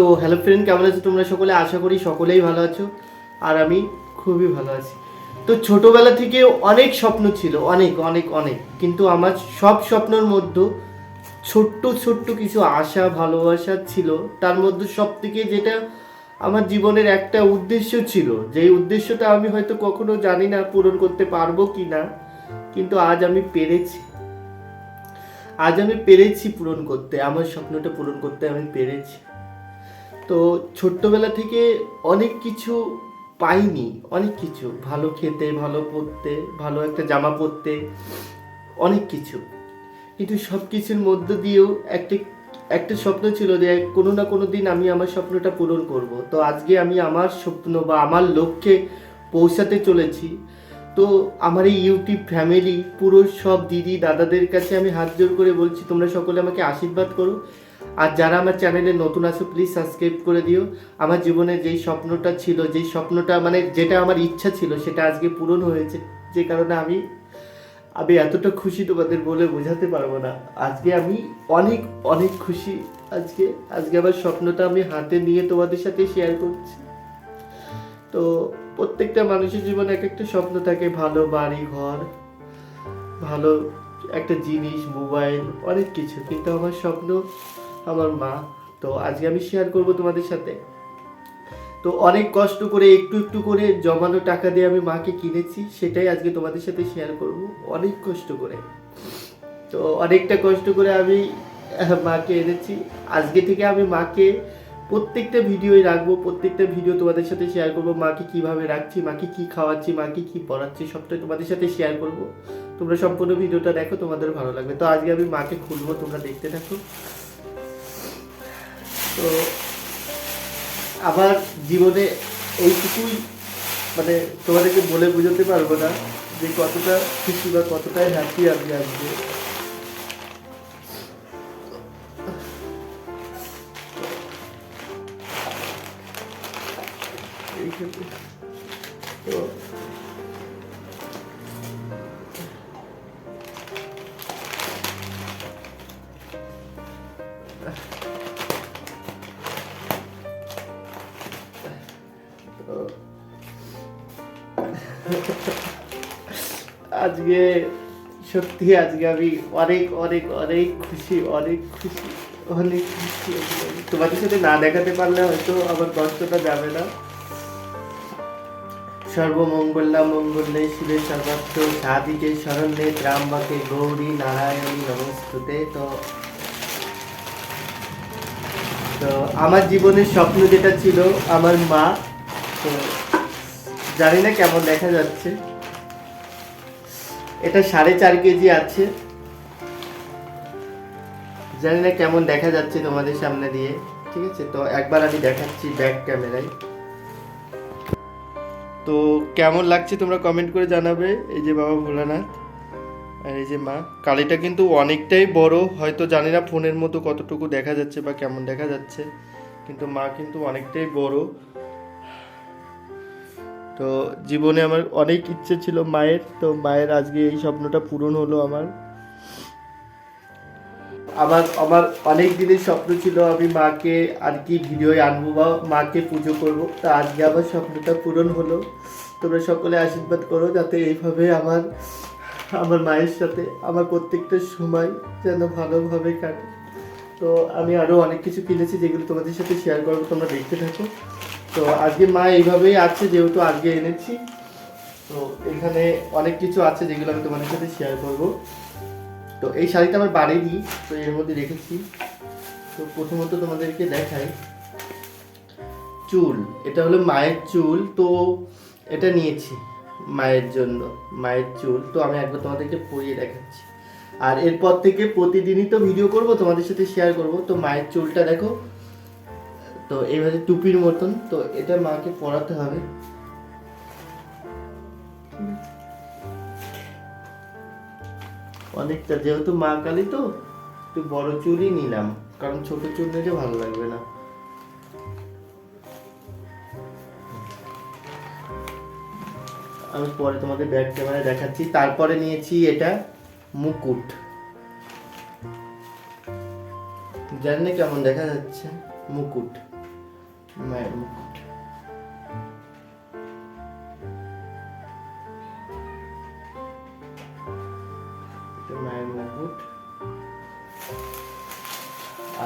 তো hello friend কেমন আছো তোমরা সকলে? আশা করি সকলেই ভালো আছো, আর আমি খুবই ভালো আছি। তো ছোটোবেলা থেকে অনেক স্বপ্ন ছিল, অনেক অনেক অনেক। কিন্তু আমার সব স্বপ্নের মধ্যে ছোট্ট ছোট্ট কিছু আশা, ভালোবাসা ছিল। তার মধ্যে সব থেকে যেটা আমার জীবনের একটা উদ্দেশ্য ছিল, যেই উদ্দেশ্যটা আমি হয়তো কখনো জানি না, পূরণ করতে পারব কি না কিন্তু আজ আমি পেরেছি। আজ আমি পেরেছি পূরণ করতে, আমার স্বপ্নটা পূরণ করতে আমি পেরেছি। তো ছোট্টবেলা থেকে অনেক কিছু পাইনি, অনেক কিছু। ভালো খেতে, ভালো পরতে ভালো একটা জামা পরতে অনেক কিছু। কিন্তু সব কিছুর মধ্য দিয়েও একটা একটা স্বপ্ন ছিল যে কোনো না কোনো দিন আমি আমার স্বপ্নটা পূরণ করব। তো আজকে আমি আমার স্বপ্ন বা আমার লক্ষ্যে পৌঁছাতে চলেছি। তো আমার এই ইউটিউব ফ্যামিলি পুরো সব দিদি, দাদাদের কাছে আমি হাত জোর করে বলছি, তোমরা সকলে আমাকে আশীর্বাদ করো। আর যারা আমার চ্যানেলে নতুন আছো প্লিজ সাবস্ক্রাইব করে দিও। আমার জীবনে যেই স্বপ্নটা ছিল, যেই স্বপ্নটা মানে যেটা আমার ইচ্ছা ছিল, সেটা আজকে পূরণ হয়েছে। যে কারণে আমি আমি এতটা খুশি তোমাদের বলে বোঝাতে পারব না। আজকে আমি অনেক অনেক খুশি আজকে। আজকে আমার স্বপ্নটা আমি হাতে নিয়ে তোমাদের সাথে শেয়ার করছি। তো প্রত্যেকটা মানুষের জীবনে এক একটা স্বপ্ন থাকে, ভালো বাড়ি, ঘর, ভালো একটা জিনিস মোবাইল অনেক কিছু। কিন্তু আমার স্বপ্ন আমার মা। তো আজকে আমি শেয়ার করব তোমাদের সাথে। তো অনেক কষ্ট করে একটু একটু করে জমানো টাকা দিয়ে আমি মাকে কিনেছি, সেটাই আজকে তোমাদের সাথে শেয়ার করব। অনেক কষ্ট করে। তো অনেকটা কষ্ট করে আমি মাকে এনেছি। আজকে থেকে আমি মাকে প্রত্যেকটা ভিডিওই রাখব, প্রত্যেকটা ভিডিও তোমাদের সাথে শেয়ার করব। মাকে কীভাবে রাখছি, মাকে কি খাওয়াচ্ছি, মাকে কি পড়াচ্ছি, সবটাই তোমাদের সাথে শেয়ার করব। তোমরা সম্পূর্ণ ভিডিওটা দেখো তোমাদের ভালো লাগবে। তো আজকে আমি মাকে খুলবো, তোমরা দেখতে থাকো। তো আমার জীবনে এইটুকুই মানে তোমাদেরকে বলে বোঝাতে পারব না যে কতটা খুশি বা কতটাই হ্যাপি আমি আজকে। তো আজকে সত্যি আজকে আমি অনেক অনেক অনেক খুশি অনেক খুশি অনেক খুশি তোমাদের সাথে না দেখাতে পারলে হয়তো আমার কষ্টটা যাবে না। সর্বমঙ্গলা মঙ্গলে শিবে সর্বাত্ম সাধিকে ত্রাম্বাকে গৌরী নারায়ণী নমস্তুতে। তো তো আমার জীবনের স্বপ্ন যেটা ছিল, আমার মা জানি না কেমন দেখা যাচ্ছে। এটা সাড়ে চার কেজি আছে। জানি না কেমন দেখা যাচ্ছে তোমাদের সামনে দিয়ে, ঠিক আছে? তো একবার আমি দেখাচ্ছি ব্যাক ক্যামেরায় তো কেমন লাগছে তোমরা কমেন্ট করে জানাবে, এই যে বাবা ভোলানাথ আর এই যে মা। কালিটা কিন্তু অনেকটাই বড়, হয়তো জানি না ফোনের মতো কতটুকু দেখা যাচ্ছে বা কেমন দেখা যাচ্ছে, কিন্তু মা কিন্তু অনেকটাই বড়। তো জীবনে আমার অনেক ইচ্ছে ছিল মায়ের, তো মায়ের আজকে এই স্বপ্নটা পূরণ হলো আমার। আমার আমার অনেক দিনের স্বপ্ন ছিল আমি মাকে আর কি ভিডিওয়ে আনব বা মাকে পুজো করব, তা আজকে আমার স্বপ্নটা পূরণ হলো। তোমরা সকলে আশীর্বাদ করো যাতে এইভাবে আমার আমার মায়ের সাথে আমার প্রত্যেকটা সময় যেন ভালোভাবে কাটে। তো আমি আরও অনেক কিছু কিনেছি যেগুলো তোমাদের সাথে শেয়ার করব, তোমরা দেখতে থাকো। তো আজকে মা এইভাবেই আছে যেহেতু আজকে এনেছি। তো এখানে অনেক কিছু আছে যেগুলো আমি তোমাদের সাথে শেয়ার করব। তো এই শাড়িটা আমার বাড়ি বাড়িরই, তো এর মধ্যে রেখেছি। তো প্রথমত তোমাদেরকে দেখাই। চুল, এটা হলো মায়ের চুল, তো এটা নিয়েছি মায়ের জন্য, মায়ের চুল। তো আমি একবার তোমাদেরকে পরিয়ে দেখাচ্ছি। আর এরপর থেকে প্রতিদিনই তো ভিডিও করব, তোমাদের সাথে শেয়ার করব। তো মায়ের চুলটা দেখো তো এইভাবে টুপির মতন, তো এটা মাকে পরাতে হবে। অনেকটা, যেহেতু মা কালী তো, একটু বড় চুলই নিলাম, কারণ ছোট চুল নিলে ভালো লাগবে না। আমি পরে তোমাদের ব্যাক ক্যামেরায় দেখাচ্ছি। তারপরে নিয়েছি এটা মুকুট। জানি না কেমন দেখা যাচ্ছে মুকুট। মায়ের মুকুট।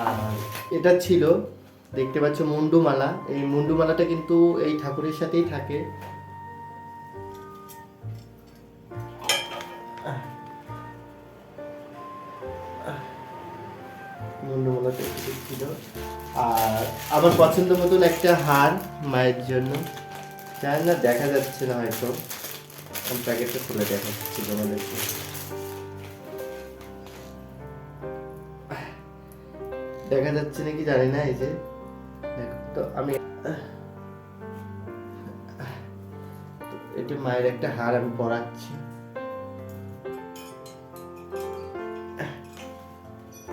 আর এটা ছিল, দেখতে পাচ্ছ মুন্ডুমালা। এই মুন্ডুমালাটা কিন্তু এই ঠাকুরের সাথেই থাকে। ছিল আর আমার পছন্দ মতন একটা হার মায়ের জন্য। জানি না? দেখা যাচ্ছে না হয়তো। প্যাকেটটা খুলে দেখাচ্ছি তোমাদেরকে। দেখা যাচ্ছে নাকি? জানি না এই যে। তো আমি এটা মায়ের একটা হার আমি পরাচ্ছি।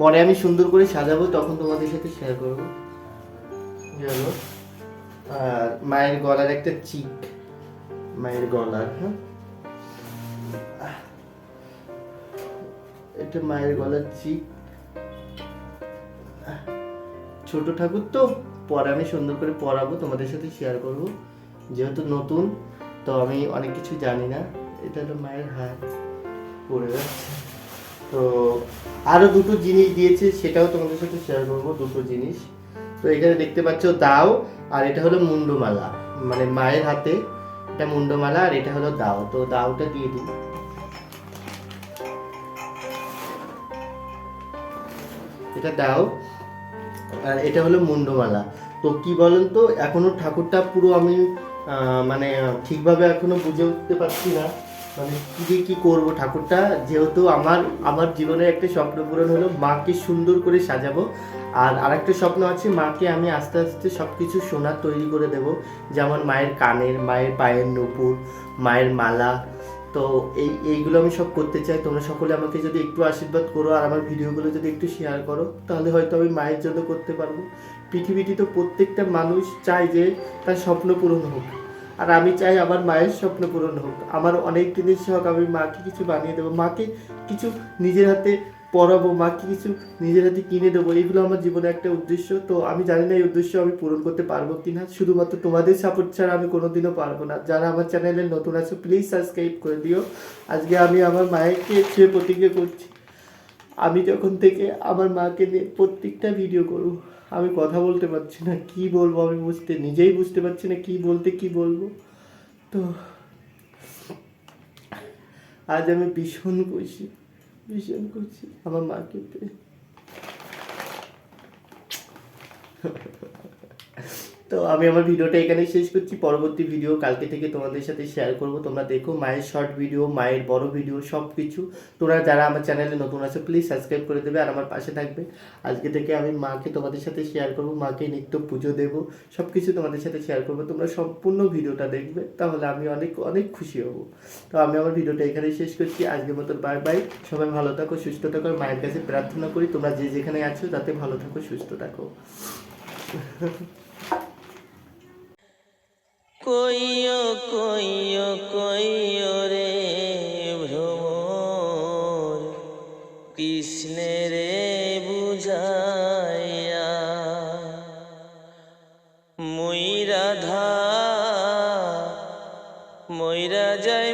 পরে আমি সুন্দর করে সাজাবো, তখন তোমাদের সাথে শেয়ার করব। গেল আর মায়ের গলার একটা চিক মায়ের গলার হ্যাঁ? এটা মায়ের গলার চিক ছোট ঠাকুর তো, পরে আমি সুন্দর করে পরাবো, তোমাদের সাথে শেয়ার করব। যেহেতু নতুন, তো আমি অনেক কিছু জানি না। এটা হলো মায়ের হাত পড়ে যাচ্ছে। তো আরও দুটো জিনিস দিয়েছে, সেটাও তোমাদের সাথে শেয়ার করব, দুটো জিনিস। তো এখানে দেখতে পাচ্ছ দাও, আর এটা হলো মুন্ডমালা। মানে মায়ের হাতে এটা মুন্ডমালা, আর এটা হলো দাও। তো দাওটা দিয়ে দিই। এটা দাও, আর এটা হলো মুন্ডমালা। তো কি বলেন তো এখনও ঠাকুরটা পুরো আমি মানে ঠিকভাবে এখনও বুঝে উঠতে পারছি না। মানে কি দিয়ে কি করব ঠাকুরটা? যেহেতু আমার আমার জীবনে একটা স্বপ্ন পূরণ হলো মাকে সুন্দর করে সাজাবো। আর আরেকটা স্বপ্ন আছে, মাকে আমি আস্তে আস্তে সব কিছু সোনার তৈরি করে দেব। যেমন মায়ের কানের, মায়ের পায়ের নুপুর, মায়ের মালা। তো এই, এইগুলো আমি সব করতে চাই। তোমরা সকলে আমাকে যদি একটু আশীর্বাদ করো আর আমার ভিডিওগুলো যদি একটু শেয়ার করো, তাহলে হয়তো আমি মায়ের জন্য করতে পারব। পৃথিবীটি তো প্রত্যেকটা মানুষ চায় যে তার স্বপ্ন পূরণ হোক। আর আমি চাই আমার মায়ের স্বপ্ন পূরণ হোক। আমার অনেক দিনের শখ, আমি মাকে কিছু বানিয়ে দেবো, মাকে কিছু নিজের হাতে পড়াবো মাকে কিছু নিজের হাতে কিনে দেবো। এইগুলো আমার জীবনে একটা উদ্দেশ্য। তো আমি জানি না এই উদ্দেশ্য আমি পূরণ করতে পারব কি না শুধুমাত্র তোমাদের সাপোর্ট ছাড়া আমি কোনোদিনও পারব না। যারা আমার চ্যানেলে নতুন আছে প্লিজ সাবস্ক্রাইব করে দিও। আজকে আমি আমার মায়েরকে ছুঁয়ে প্রতিজ্ঞা করছি, আমি যখন থেকে আমার মাকে নিয়ে প্রত্যেকটা ভিডিও করব। আমি কথা বলতে পারছি না, কি বলব আমি বুঝতে, নিজেই বুঝতে পারছি না কি বলতে কি বলব। তো, আজ আমি ভীষণ খুশি ভীষণ খুশি আমার মাকে তো আমি আমার ভিডিওটা এখানে শেষ করছি। পরবর্তী ভিডিও কালকে থেকে তোমাদের সাথে শেয়ার করব। তোমরা দেখো, মায়ের শর্ট ভিডিও মায়ের বড় ভিডিও সব কিছু তোমরা যারা আমার চ্যানেলে নতুন আছো প্লিজ সাবস্ক্রাইব করে দেবে আর আমার পাশে থাকবে। আজকে থেকে আমি মাকে তোমাদের সাথে শেয়ার করব, মাকে নিত্য পুজো দেবো সব কিছু তোমাদের সাথে শেয়ার করব। তোমরা সম্পূর্ণ ভিডিওটা দেখবে, তাহলে আমি অনেক অনেক খুশি হব। তো আমি আমার ভিডিওটা এখানে শেষ করছি। আজকের মতো বাই বাই সবাই ভালো থাকো, সুস্থ থাকো মায়ের কাছে প্রার্থনা করি, তোমরা যে যেখানে আছো, তাতে ভালো থাকো, সুস্থ থাকো। কইও কইও কইও রে ভ্রমর। কৃষ্ণের বুঝাইয়া মই রাধা ময়রা যাই